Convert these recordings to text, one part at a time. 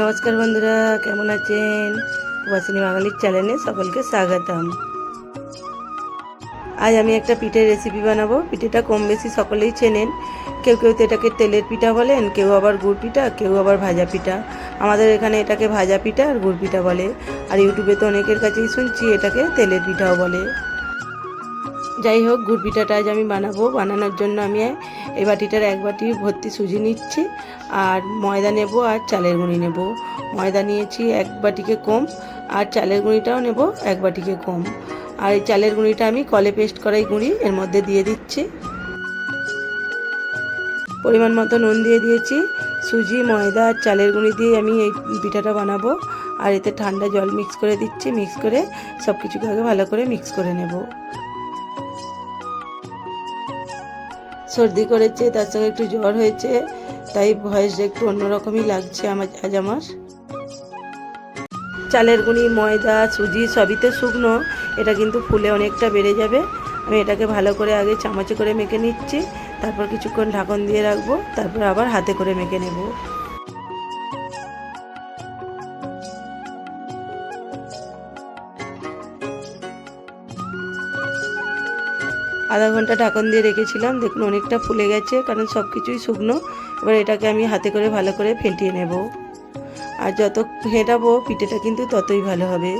নমস্কার বন্ধুরা, কেমন আছেন? বাসিনী বাঙালির চ্যানেলে সকলকে স্বাগতম। আজ আমি একটা পিঠের রেসিপি বানাবো। পিঠেটা কম বেশি সকলেই চেনেন। কেউ কেউ তো এটাকে তেলের পিঠা বলেন, কেউ আবার গুড় পিঠা, কেউ আবার ভাজা পিঠা। আমাদের এখানে এটাকে ভাজা পিঠা আর গুড় পিঠা বলে। আর ইউটিউবে তো অনেকের কাছেই শুনছি এটাকে তেলের পিঠাও বলে। যাই হোক, গুড় পিঠাটা আজ আমি বানাবো। বানানোর জন্য আমি এই বাটিটার এক বাটি ভর্তি সুজি নিচ্ছি। আর ময়দা নেব আর চালের গুঁড়ি নেব। ময়দা নিয়েছি এক বাটিকে কম, আর চালের গুঁড়িটাও নেব এক বাটিকে কম। আর এই চালের গুঁড়িটা আমি কলে পেস্ট করাই গুঁড়ি, এর মধ্যে দিয়ে দিচ্ছি। পরিমাণ মতো নুন দিয়ে দিয়েছি। সুজি, ময়দা আর চালের গুঁড়ি দিয়ে আমি এই পিঠাটা বানাবো। আর এতে ঠান্ডা জল মিক্স করে দিচ্ছি, মিক্স করে সব কিছুকে আগে ভালো করে মিক্স করে নেব। সর্দি করেছে, তার সঙ্গে একটু জ্বর হয়েছে, তাই ভয়েস একটু অন্যরকমই লাগছে আমার, আজ আমার। চালের গুঁড়ি, ময়দা, সুজি সবই তো শুকনো, এটা কিন্তু ফুলে অনেকটা বেড়ে যাবে। আমি এটাকে ভালো করে আগে চামচে করে মেখে নিচ্ছি, তারপর কিছুক্ষণ ঢাকন দিয়ে রাখব, তারপর আবার হাতে করে মেখে নেব। আধা ঘণ্টা ঢাকন দিয়ে রেখেছিলাম। দেখুন অনেকটা ফুলে গেছে, কারণ সব কিছুই শুকনো। এবার এটাকে আমি হাতে করে ভালো করে ফেটিয়ে নেব। আর যত ফেটাবো পিঠেটা কিন্তু ততই ভালো হবে।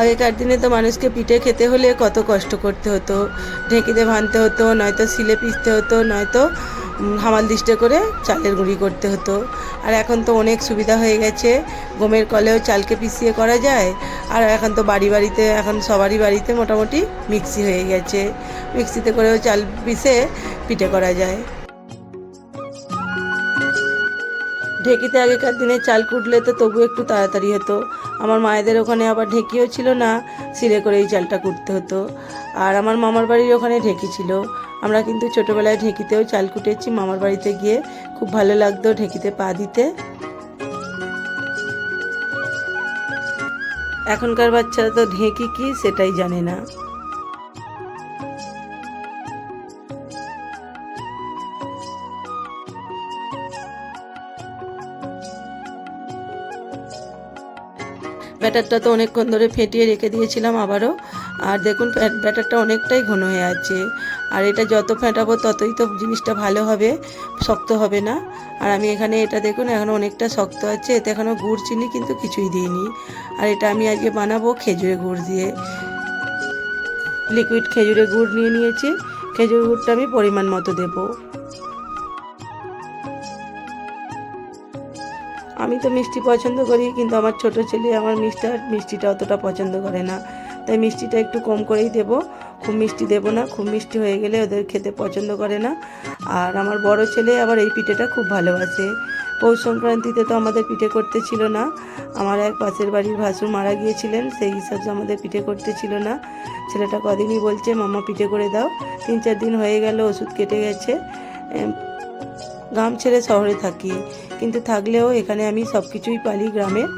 আগেকার দিনে তো মানুষকে পিঠে খেতে হলে কত কষ্ট করতে হতো। ঢেঁকিতে ভানতে হতো, নয়তো শিলে পিসতে হতো, নয়তো হামাল দিষ্টে করে চালের গুঁড়ি করতে হতো। আর এখন তো অনেক সুবিধা হয়ে গেছে। গমের কলেও চালকে পিষিয়ে করা যায়। আর এখন তো বাড়ি বাড়িতে, এখন সবারই বাড়িতে মোটামুটি মিক্সি হয়ে গেছে। মিক্সিতে করেও চাল পিষে পিঠে করা যায়। ঢেকিতে আগেকার দিনে চাল কুটলে তো তবু একটু তাড়াতাড়ি হতো। আমার মায়েদের ওখানে আবার ঢেকিও ছিল না, সিলে করেই চালটা কুটতে হতো। আর আমার মামার বাড়ির ওখানে ঢেকি ছিল। আমরা কিন্তু ছোটোবেলায় ঢেকিতেও চাল কুটেছি। মামার বাড়িতে গিয়ে খুব ভালো লাগতো ঢেকিতে পা দিতে। এখনকার বাচ্চারা তো ঢেকি কি সেটাই জানে না। ব্যাটারটা তো অনেকক্ষণ ধরে ফেটিয়ে রেখে দিয়েছিলাম আবারও। আর দেখুন ব্যাট- ব্যাটারটা অনেকটাই ঘন হয়ে আছে। আর এটা যত ফেটাবো ততই তো জিনিসটা ভালো হবে, শক্ত হবে না। আর আমি এখানে এটা দেখুন, এখন অনেকটা শক্ত আছে। এতে এখনও গুড়, চিনি কিন্তু কিছুই দিইনি। আর এটা আমি আজকে বানাবো খেজুরে গুড় দিয়ে। লিকুইড খেজুরে গুড় নিয়ে নিয়েছি। খেজুর গুড়টা আমি পরিমাণ মতো দেবো। আমি তো মিষ্টি পছন্দ করি, কিন্তু আমার ছোট ছেলে, আমার মিষ্টি মিষ্টিটা অতটা পছন্দ করে না। তাই মিষ্টিটা একটু কম করেই দেব। খুব মিষ্টি দেব না, খুব মিষ্টি হয়ে গেলে ওদের খেতে পছন্দ করে না। আর আমার বড় ছেলে আবার এই পিঠেটা খুব ভালোবাসে। পৌষ সংক্রান্তিতে তো আমাদের পিঠে করতে ছিল না। আমার এক পাশের বাড়ির ভাসুর মারা গিয়েছিলেন, সেই হিসাবে আমাদের পিঠে করতে ছিল না। ছেলেটা কদিনই বলছে, মামা, পিঠে করে দাও। তিন চার দিন হয়ে গেল, ওষুধ কেটে গেছে। গ্রাম ছেড়ে শহরে থাকি। কিন্তু থাকলেও এখানে আমি সব কিছুই পালি গ্রামের।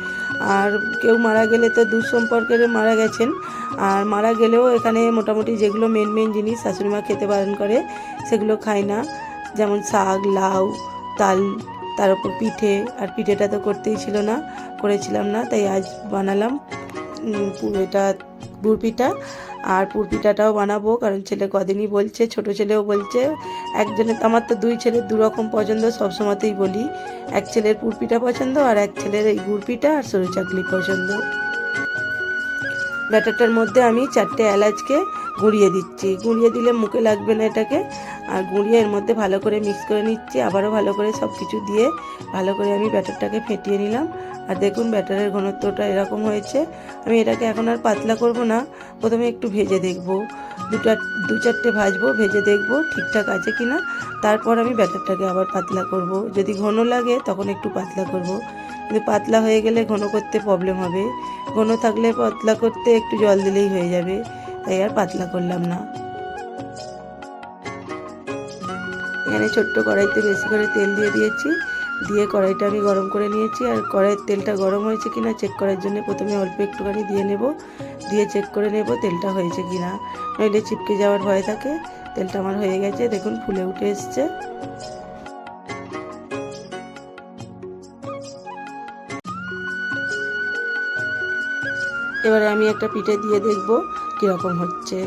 আর কেউ মারা গেলে তো দূর সম্পর্কের মারা গেছেন। আর মারা গেলেও এখানে মোটামুটি যেগুলো মেন মেন জিনিস শাশুড়িমা খেতে বারণ করে, সেগুলো খায় না। যেমন শাক, লাউ, তাল, তার উপর পিঠে, আর পিঠেটা তো করতেই ছিল না, করেছিলাম না, তাই আজ বানালাম। এটা গুড় পিঠা। আর পুর বানাবো, কারণ ছেলে কদিনই বলছে, ছোট ছেলেও বলছে। একজনের, আমার তো দুই ছেলের দুরকম পছন্দ সবসময়তেই বলি। এক ছেলের পুর পিঠা পছন্দ আর এক ছেলের এই গুরপিটা আর সরু চাকলি পছন্দ। ব্যাটারটার মধ্যে আমি চারটে এলাচকে গুঁড়িয়ে দিচ্ছি। গুঁড়িয়ে দিলে মুখে লাগবে না এটাকে। আর গুঁড়িয়ে এর মধ্যে ভালো করে মিক্স করে নিচ্ছি। আবারও ভালো করে সব কিছু দিয়ে ভালো করে আমি ব্যাটারটাকে ফেটিয়ে নিলাম। আর দেখুন ব্যাটারের ঘনত্বটা এরকম হয়েছে। আমি এটাকে এখন আর পাতলা করব না। প্রথমে একটু ভেজে দেখব। দুটা, দু চারটে ভাজবো, ভেজে দেখব ঠিকঠাক আছে কি না তারপর আমি ব্যাটারটাকে আবার পাতলা করব। যদি ঘন লাগে তখন একটু পাতলা করব। কিন্তু পাতলা হয়ে গেলে ঘন করতে প্রবলেম হবে। ঘন থাকলে পাতলা করতে একটু জল দিলেই হয়ে যাবে। তাই আর পাতলা করলাম না। এখানে ছোট্ট কড়াইতে বেশি করে তেল দিয়ে দিয়েছি। দিয়ে কড়াইটা আমি গরম করে নিয়েছি আর কড়াইয়ের তেলটা গরম হয়েছে কিনা চেক করার জন্য প্রথমে অল্প একটুখানি দিয়ে নেব। দিয়ে চেক করে নেব তেলটা হয়েছে কিনা। নইলে চিপকে যাওয়ার ভয় থাকে। তেলটা আমার হয়ে গেছে, দেখুন ফুলে উঠে এসছে। এবারে আমি একটা পিঠে দিয়ে দেখব কীরকম হচ্ছে।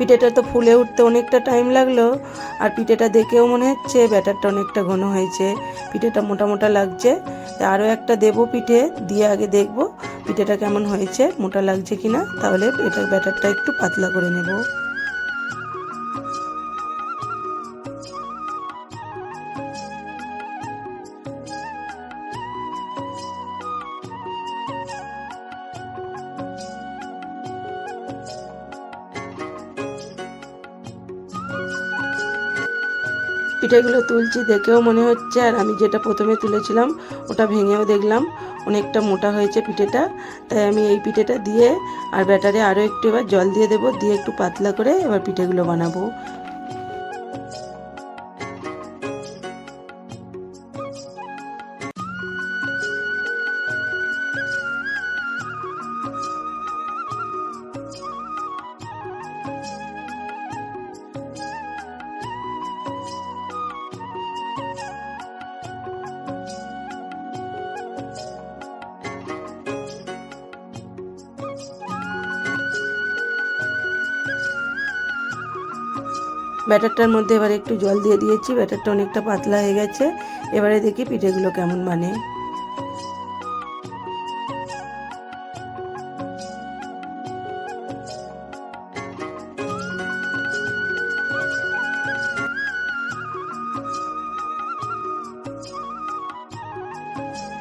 পিঠেটা তো ফুলে উঠতে অনেকটা টাইম লাগল, আর পিঠেটা দেখেও মনে হচ্ছে ব্যাটারটা অনেকটা ঘন হয়েছে। পিঠেটা মোটা মোটা লাগছে আরও একটা দেবো পিঠে, দিয়ে আগে দেখব পিঠেটা কেমন হয়েছে, মোটা লাগছে কি না তাহলে এটার ব্যাটারটা একটু পাতলা করে নেব। পিঠেগুলো তুলছি, দেখেও মনে হচ্ছে। আর আমি যেটা প্রথমে তুলেছিলাম, ওটা ভেঙেও দেখলাম। অনেকটা মোটা হয়েছে পিঠেটা, তাই আমি এই পিঠেটা দিয়ে আর ব্যাটারে আরও একটু এবার জল দিয়ে দেবো, দিয়ে একটু পাতলা করে এবার পিঠেগুলো বানাবো। ব্যাটারটার মধ্যে এবারে একটু জল দিয়ে দিয়েছি, ব্যাটারটা অনেকটা পাতলা হয়ে গেছে। এবারে দেখি পিঠেগুলো কেমন মানে।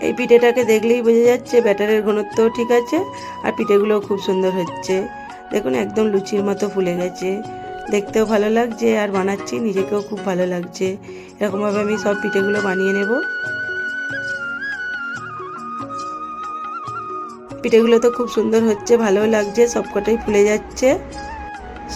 এই পিঠেটাকে দেখলেই বোঝা যাচ্ছে ব্যাটারের ঘনত্বও ঠিক আছে, আর পিঠেগুলোও খুব সুন্দর হচ্ছে। দেখুন, একদম লুচির মতো ফুলে গেছে। দেখতেও ভালো লাগছে আর বানাচ্ছি, নিজেকেও খুব ভালো লাগছে। এরকমভাবে আমি সব পিঠেগুলো বানিয়ে নেব। পিঠেগুলো তো খুব সুন্দর হচ্ছে, ভালোও লাগছে, সবকটাই ফুলে যাচ্ছে।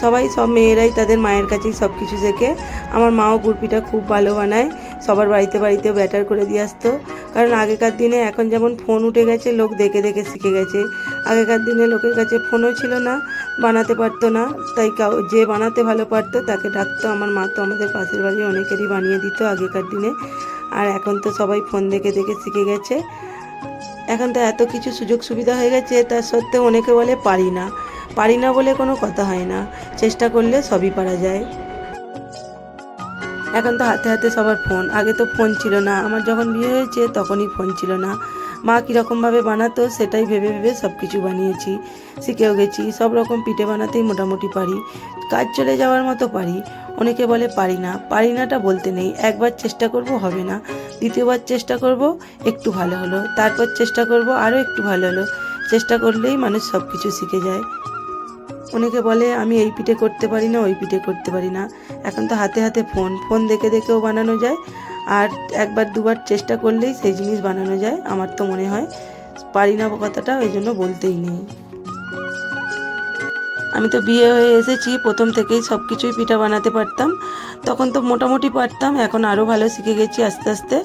সবাই, সব মেয়েরাই তাদের মায়ের কাছেই সব কিছু শেখে। আমার মাও গুড়পিঠা খুব ভালো বানায়, সবার বাড়িতে বাড়িতে ব্যাটার করে দিয়ে আসতো। কারণ আগেকার দিনে এখন যেমন ফোন উঠে গেছে, লোক দেখে দেখে শিখে গেছে। আগেকার দিনে লোকের কাছে ফোনও ছিল না। বানাতে পারতো না। তাই কাউ, যে বানাতে ভালো পারতো, তাকে ডাকতো। আমার মা তো আমাদের পাশের বাড়ি অনেকেরই বানিয়ে দিত আগেকার দিনে। আর এখন তো সবাই ফোন দেখে দেখে শিখে গেছে। এখন তো এত কিছু সুযোগ সুবিধা হয়ে গেছে তার সত্ত্বেও অনেকে বলে পারি না। পারি না বলে কোনো কথা হয় না। চেষ্টা করলে সবই পারা যায়। এখন তো হাতে হাতে সবার ফোন আগে তো ফোন ছিল না। আমার যখন বিয়ে হয়েছে তখনই ফোন ছিল না। মা কীরকমভাবে বানাতো সেটাই ভেবে ভেবে সব কিছু বানিয়েছি, শিখেও গেছি, সব রকম পিঠে বানাতেই মোটামুটি পারি, কাজ চলে যাওয়ার মতো পারি, অনেকে বলে পারি না, পারি নাটা বলতে নেই, একবার চেষ্টা করব হবে না, দ্বিতীয়বার চেষ্টা করব, একটু ভালো হলো, তারপর চেষ্টা করব আরও একটু ভালো হলো, চেষ্টা করলেই মানুষ সব কিছু শিখে যায়। অনেকে বলে আমি এই পিঠে করতে পারি না, ওই পিঠে করতে পারি না, এখন তো হাতে হাতে ফোন ফোন দেখে দেখেও বানানো যায় আর একবার দুবার চেষ্টা করলেই সেই জিনিস বানানো যায়, আমার তো মনে হয়। পারি না কথাটা, ওই জন্য বলতেই নেই। আমি তো বিয়ে হয়ে এসেছি, প্রথম থেকেই সব কিছুই পিঠা বানাতে পারতাম। তখন তো মোটামুটি পারতাম, এখন আরও ভালো শিখে গেছি আস্তে আস্তে।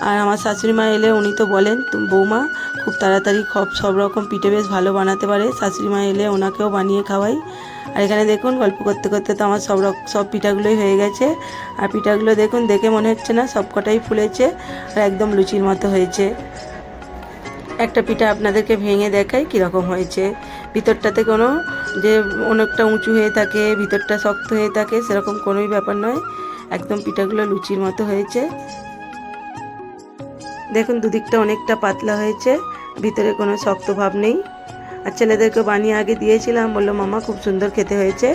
আর আমার শাশুড়ি মা এলে উনি তো বলেন বৌমা, খুব তাড়াতাড়ি সব সব রকম পিঠে বেশ ভালো বানাতে পারে। শাশুড়ি মা এলে ওনাকেও বানিয়ে খাওয়াই। আর এখানে দেখুন, গল্প করতে করতে তো আমার সব সব পিঠাগুলোই হয়ে গেছে। আর পিঠাগুলো দেখুন, দেখে মনে হচ্ছে না সব কটাই ফুলেছে আর একদম লুচির মতো হয়েছে। একটা পিঠা আপনাদেরকে ভেঙে দেখাই কীরকম হয়েছে। ভিতরটাতে কোনো যে অনেকটা উঁচু হয়ে থাকে, ভিতরটা শক্ত হয়ে থাকে, সেরকম কোনোই ব্যাপার নয়। একদম পিঠাগুলো লুচির মতো হয়েছে। দেখুন, দুদিকটা অনেকটা পাতলা হয়েছে, ভিতরে কোনো শক্ত ভাব নেই। আর ছেলেদেরকে বানিয়ে আগে দিয়েছিলাম। বলল, মামা, খুব সুন্দর খেতে হয়েছে।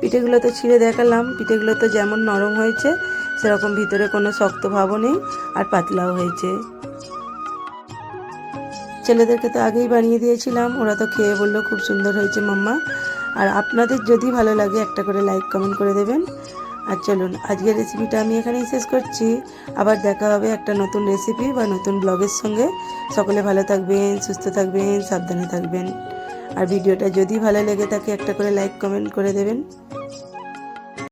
পিঠেগুলো তো ছিঁড়ে দেখালাম। পিঠেগুলো তো যেমন নরম হয়েছে, সেরকম ভিতরে কোনো শক্ত ভাবও নেই আর পাতলাও হয়েছে। ছেলেদেরকে তো আগেই বানিয়ে দিয়েছিলাম। ওরা তো খেয়ে বলল, খুব সুন্দর হয়েছে মাম্মা। আর আপনাদের যদি ভালো লাগে একটা করে লাইক, কমেন্ট করে দেবেন। আর চলুন, আজকের রেসিপিটা আমি এখানেই শেষ করছি। আবার দেখা হবে একটা নতুন রেসিপি বা নতুন ব্লগের সঙ্গে। সকলে ভালো থাকবেন, সুস্থ থাকবেন, সাবধানে থাকবেন। আর ভিডিওটা যদি ভালো লেগে থাকে, একটা করে লাইক কমেন্ট করে দেবেন।